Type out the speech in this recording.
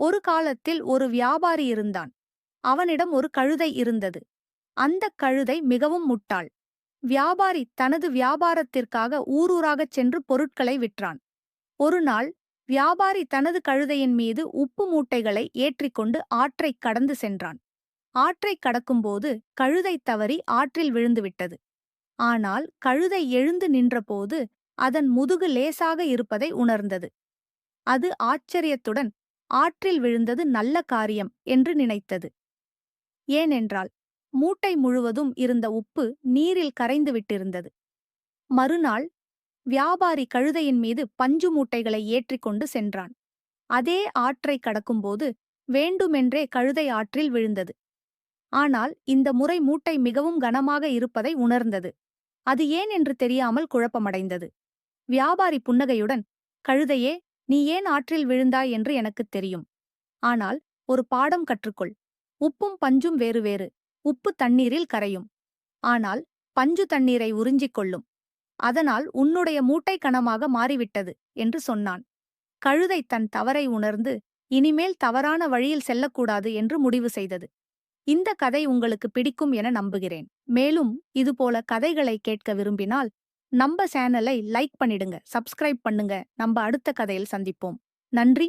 ஒரு காலத்தில் ஒரு வியாபாரி இருந்தான். அவனிடம் ஒரு கழுதை இருந்தது. அந்தக் கழுதை மிகவும் முட்டாள். வியாபாரி தனது வியாபாரத்திற்காக ஊரூராகச் சென்று பொருட்களை விற்றான். ஒருநாள் வியாபாரி தனது கழுதையின் மீது உப்பு மூட்டைகளை ஏற்றிக்கொண்டு ஆற்றைக் கடந்து சென்றான். ஆற்றைக் கடக்கும்போது கழுதை தவறி ஆற்றில் விழுந்துவிட்டது ஆனால் கழுதை எழுந்து நின்றபோது அதன் முதுகு லேசாக இருப்பதை உணர்ந்தது. அது ஆச்சரியத்துடன் ஆற்றில் விழுந்தது நல்ல காரியம் என்று நினைத்தது. ஏனென்றால் மூட்டை முழுவதும் இருந்த உப்பு நீரில் கரைந்து விட்டிருந்தது. மறுநாள் வியாபாரி கழுதையின் மீது பஞ்சு மூட்டைகளை ஏற்றிக்கொண்டு சென்றான். அதே ஆற்றை கடக்கும்போது வேண்டுமென்றே கழுதை ஆற்றில் விழுந்தது. ஆனால் இந்த முறை மூட்டை மிகவும் கனமாக இருப்பதை உணர்ந்தது. அது ஏன் என்று தெரியாமல் குழப்பமடைந்தது. வியாபாரி புன்னகையுடன் கழுதையே நீ ஏன் ஆற்றில் விழுந்தாய் என்று எனக்குத் தெரியும். ஆனால் ஒரு பாடம் கற்றுக்கொள். உப்பும் பஞ்சும் வேறு வேறு. உப்பு தண்ணீரில் கரையும். ஆனால் பஞ்சு தண்ணீரை உறிஞ்சிக் கொள்ளும். அதனால் உன்னுடைய மூட்டை கணமாக மாறிவிட்டது என்று சொன்னான். கழுதை தன் தவறை உணர்ந்து இனிமேல் தவறான வழியில் செல்லக்கூடாது என்று முடிவு செய்தது. இந்த கதை உங்களுக்கு பிடிக்கும் என நம்புகிறேன். மேலும் இதுபோல கதைகளை கேட்க விரும்பினால் நம்ம சேனலை லைக் பண்ணிடுங்க சப்ஸ்கிரைப் பண்ணுங்க. நம்ம அடுத்த கதையில் சந்திப்போம். நன்றி.